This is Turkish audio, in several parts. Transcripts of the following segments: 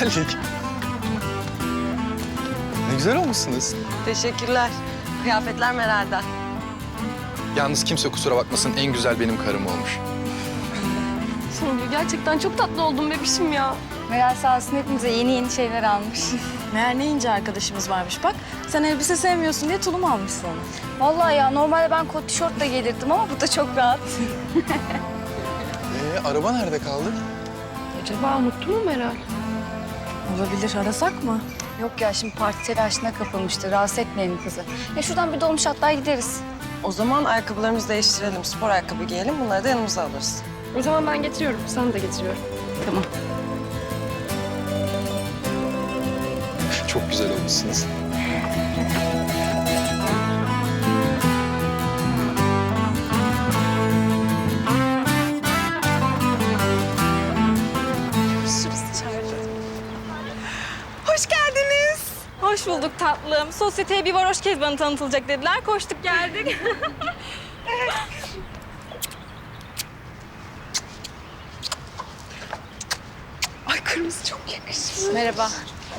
Güzellik. Ne güzel olmuşsunuz. Teşekkürler. Kıyafetler Meral'den. Yalnız kimse kusura bakmasın en güzel benim karım olmuş. Songül gerçekten çok tatlı oldun bebişim ya. Meral sağ olsun hepimize yeni yeni şeyler almış. Meğer ne ince arkadaşımız varmış bak. Sen elbise sevmiyorsun diye tulum almışsın ona. Vallahi ya normalde ben kot tişörtle gelirdim ama bu da çok rahat. Ee, araba nerede kaldı? Acaba unuttu mu Meral? Olabilir arasak mı? Yok ya şimdi parti telaşına kapılmıştı. Rahatsız etmeyelim kızı. Ya şuradan bir dolmuş hatta gideriz. O zaman ayakkabılarımızı değiştirelim. Spor ayakkabı giyelim. Bunları da yanımıza alırız. O zaman ben getiriyorum. Sen de getiriyorum. Tamam. Çok güzel olmuşsunuz. Hoş bulduk tatlım. Sosyeteye bir varoş kezbanı tanıtılacak dediler. Koştuk geldik. Ay kırmızı çok yakışmış. Merhaba.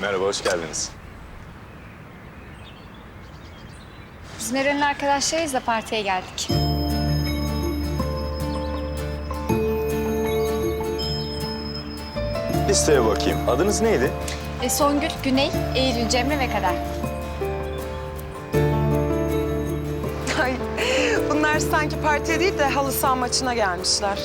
Merhaba, hoş geldiniz. Biz Meral'in arkadaşlarıyız da partiye geldik. Listeye bakayım. Adınız neydi? E, Songül, Güney, Eylül, Cemre ve Kader. Ay, bunlar sanki partiye değil de halı saha maçına gelmişler.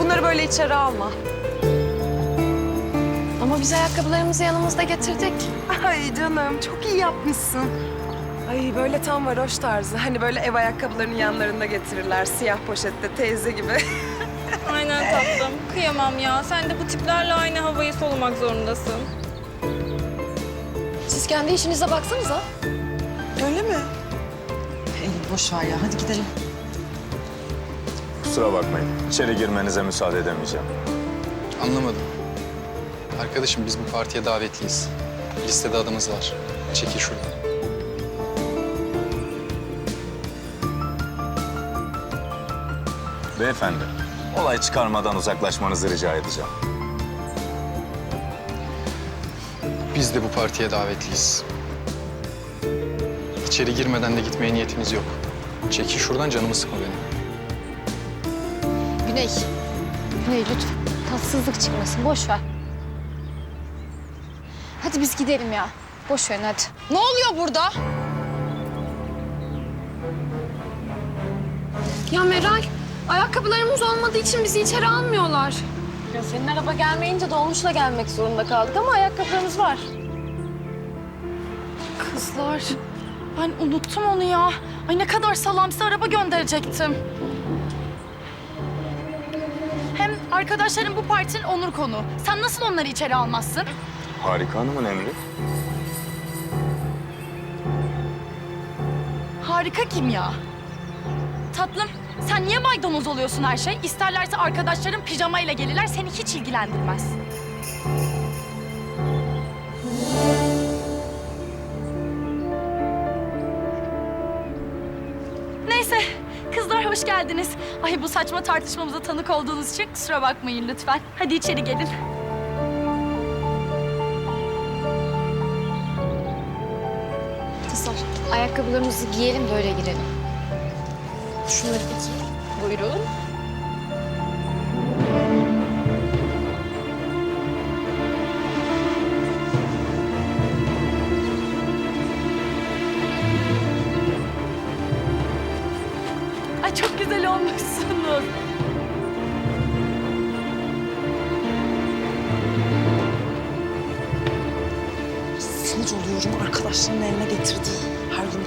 Bunları böyle içeri alma. Ama biz ayakkabılarımızı yanımızda getirdik. Ay canım çok iyi yapmışsın. Ay böyle tam varoş tarzı. Hani böyle ev ayakkabılarının yanlarında getirirler. Siyah poşette teyze gibi. Aynen tatlım. Kıyamam ya. Sen de bu tiplerle aynı havayı solumak zorundasın. Siz kendi işinize baksanıza. Öyle mi? Eylül boş ver ya. Hadi gidelim. Kusura bakmayın. İçeri girmenize müsaade edemeyeceğim. Anlamadım. Arkadaşım biz bu partiye davetliyiz. Listede adımız var. Çekil şuradan. Beyefendi, olay çıkarmadan uzaklaşmanızı rica edeceğim. Biz de bu partiye davetliyiz. İçeri girmeden de gitmeye niyetimiz yok. Çekil şuradan canımı sıkma benim. Güney. Güney lütfen. Tatsızlık çıkmasın. Boş ver. Hadi biz gidelim ya. Boş verin hadi. Ne oluyor burada? Ya Meral, ayakkabılarımız olmadığı için bizi içeri almıyorlar. Ya senin araba gelmeyince dolmuşla gelmek zorunda kaldık ama ayakkabılarımız var. Kızlar, ben unuttum onu ya. Ay ne kadar salamsı araba gönderecektim. Hem arkadaşlarım bu partinin onur konu. Sen nasıl onları içeri almazsın? Harika Hanım'ın emri. Harika kim ya? Tatlım, sen niye maydanoz oluyorsun her şey? İsterlerse arkadaşlarım pijamayla gelirler, seni hiç ilgilendirmez. Neyse, kızlar hoş geldiniz. Ay bu saçma tartışmamıza tanık olduğunuz için kusura bakmayın lütfen. Hadi içeri gelin. Kızlar ayakkabılarımızı giyelim de öyle girelim. Şunları giy. Buyurun. Ay çok güzel olmuşsunuz. Sinir oluyorum arkadaşlarının eline getirdiği her gün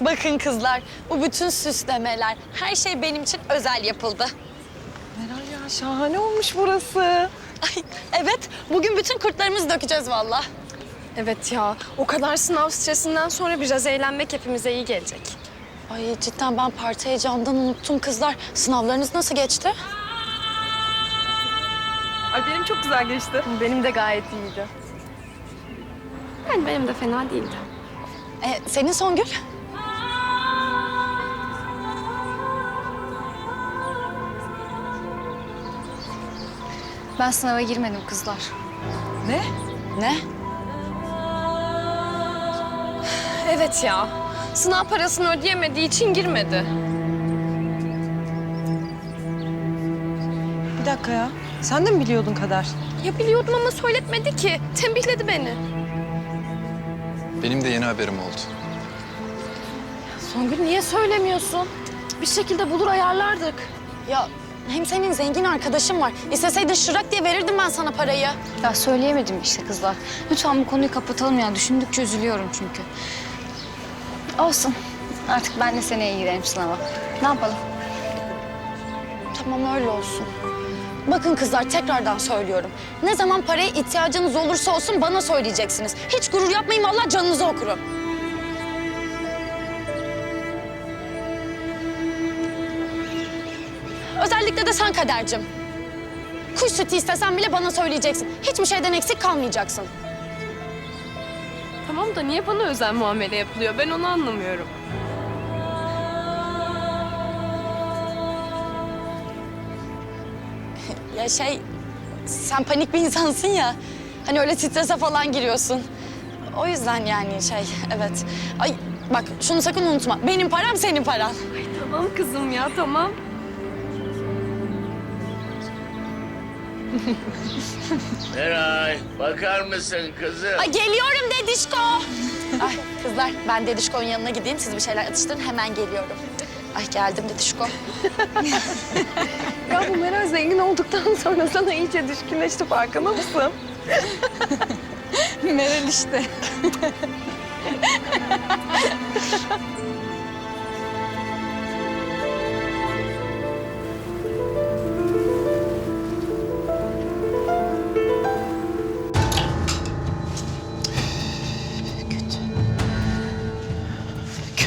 bakın kızlar bu bütün süslemeler her şey benim için özel yapıldı. Meral ya şahane olmuş burası. Ay evet bugün bütün kurtlarımızı dökeceğiz vallahi. Evet ya, o kadar sınav stresinden sonra biraz eğlenmek hepimize iyi gelecek. Ay cidden ben parti heyecanından unuttum kızlar. Sınavlarınız nasıl geçti? Ay benim çok güzel geçti. Benim de gayet iyiydi. Yani benim de fena değildi. E, senin Songül? Ben sınava girmedim kızlar. Ne? Ne? Evet ya. Sınav parasını ödeyemediği için girmedi. Bir dakika ya. Sen de mi biliyordun Kader? Ya biliyordum ama söyletmedi ki. Tembihledi beni. Benim de yeni haberim oldu. Songül niye söylemiyorsun? Bir şekilde bulur ayarlardık. Ya hem senin zengin arkadaşın var. İsteseydin şırak diye verirdim ben sana parayı. Ya söyleyemedim işte kızlar. Lütfen bu konuyu kapatalım ya. Düşündükçe üzülüyorum çünkü. Olsun. Artık ben de seneye girerim sınava. Ne yapalım? Tamam öyle olsun. Bakın kızlar tekrardan söylüyorum. Ne zaman paraya ihtiyacınız olursa olsun bana söyleyeceksiniz. Hiç gurur yapmayın vallahi canınızı okurum. Özellikle de sen Kadercim. Kuş sütü istesen bile bana söyleyeceksin. Hiçbir şeyden eksik kalmayacaksın. Tamam da niye bana özel muamele yapılıyor? Ben onu anlamıyorum. Ya şey, sen panik bir insansın ya. Hani öyle strese falan giriyorsun. O yüzden yani şey, evet. Ay bak şunu sakın unutma. Benim param senin paran. Tamam kızım ya tamam. Meray, bakar mısın kızım? Ay geliyorum Dedişko. Ay kızlar ben Dedişko'nun yanına gideyim. Siz bir şeyler atıştırın hemen geliyorum. Ay geldim Dedişko. Ya bu Meral zengin olduktan sonra sana iyice düşkünleşti farkında mısın? Meral işte.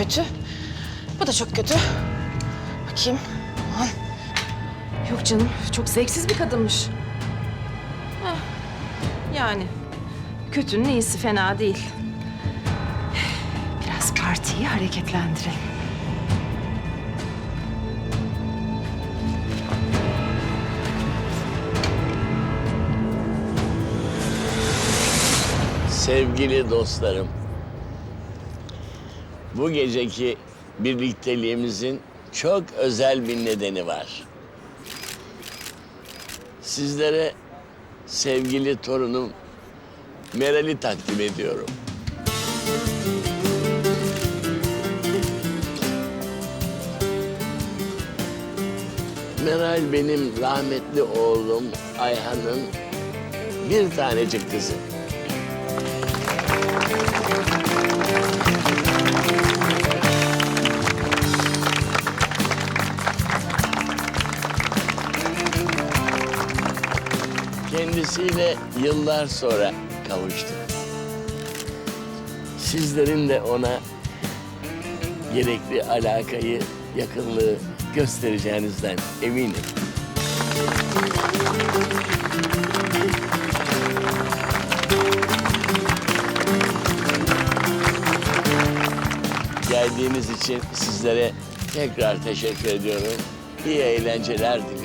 Kötü. Bu da çok kötü. Bakayım. Aman. Yok canım, çok zevksiz bir kadınmış. Heh, Yani kötünün iyisi fena değil. Biraz partiyi hareketlendirelim. Sevgili dostlarım, bu geceki birlikteliğimizin çok özel bir nedeni var. Sizlere sevgili torunum Meral'i takdim ediyorum. Meral benim rahmetli oğlum Ayhan'ın bir tanecik kızı. Kendisiyle yıllar sonra kavuştum. Sizlerin de ona gerekli alakayı, yakınlığı göstereceğinizden eminim. Geldiğiniz için sizlere tekrar teşekkür ediyorum. İyi eğlenceler diliyorum.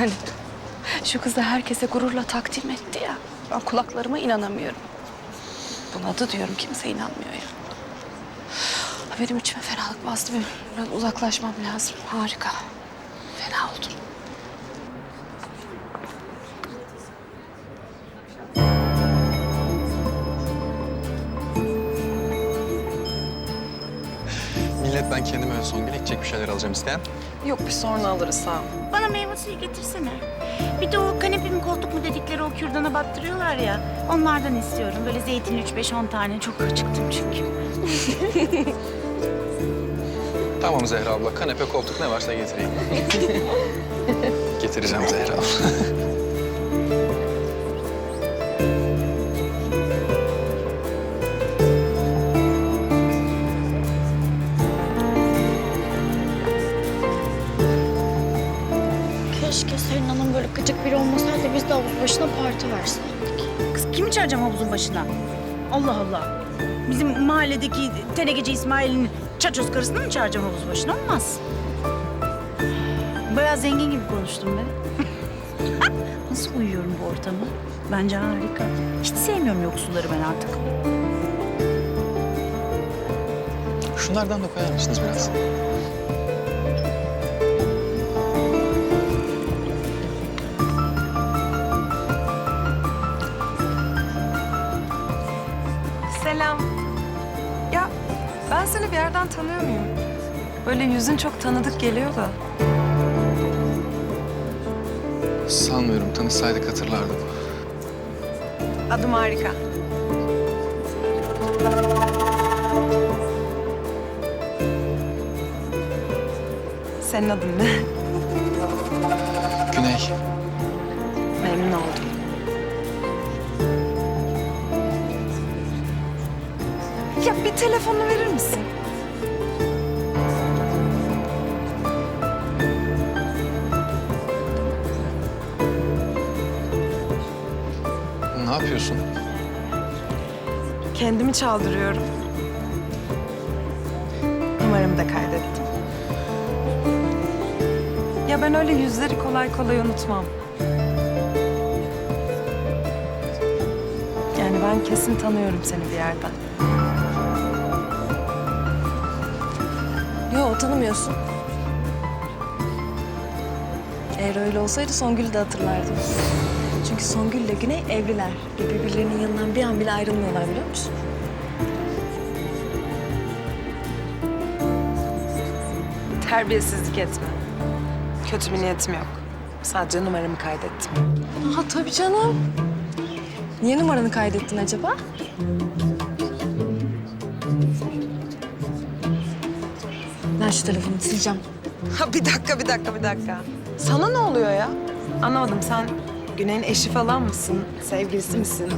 Yani. Şu kızı herkese gururla takdim etti ya. Ben kulaklarıma inanamıyorum. Buna da diyorum kimse inanmıyor ya. Benim içime fenalık bastı. Benim biraz uzaklaşmam lazım. Harika. Fena oldum. Millet ben kendime ön son gün içecek bir şeyler alacağım isteyen. Yok bir sonra alırız sağ ol. Bana meyve suyu getirsene. Bir de o kanepe mi koltuk mu dedikleri o kür kürdana battırıyorlar ya. Onlardan istiyorum. Böyle zeytin üç beş on tane. Çok acıktım çünkü. Tamam Zehra abla. Kanepe, koltuk ne varsa getireyim. Getireceğim Zehra abla. Başına? Allah Allah. Bizim mahalledeki tenekeci İsmail'in çaçoz karısını mı çağıracağım havuz başına? Olmaz. Bayağı zengin gibi konuştum be. Nasıl uyuyorum bu ortama? Bence harika. Hiç sevmiyorum yoksulları ben artık. Şunlardan da koyar mısınız biraz? Selam. Ya ben seni bir yerden tanıyor muyum? Böyle yüzün çok tanıdık geliyor da. Sanmıyorum. Tanışsaydık hatırlardım. Adım harika. Senin adın ne? Güney. Memnun oldum. Telefonunu verir misin? Ne yapıyorsun? Kendimi çaldırıyorum. Numaramı da kaydettim. Ya ben öyle yüzleri kolay kolay unutmam. Yani ben kesin tanıyorum seni bir yerden. Yo tanımıyorsun. Eğer öyle olsaydı Songül'ü de hatırlardım. Çünkü Songül ile Güney evliler. Ve birbirlerinin yanından bir an bile ayrılmıyorlar biliyor musun? Terbiyesizlik etme. Kötü bir niyetim yok. Sadece numaramı kaydettim. Ha tabii canım. Niye numaranı kaydettin acaba? Ver şu telefonu sileceğim. Ha bir dakika, bir dakika, bir dakika. Sana ne oluyor ya? Anlamadım. Sen Güney'in eşi falan mısın? Sevgilisi misin?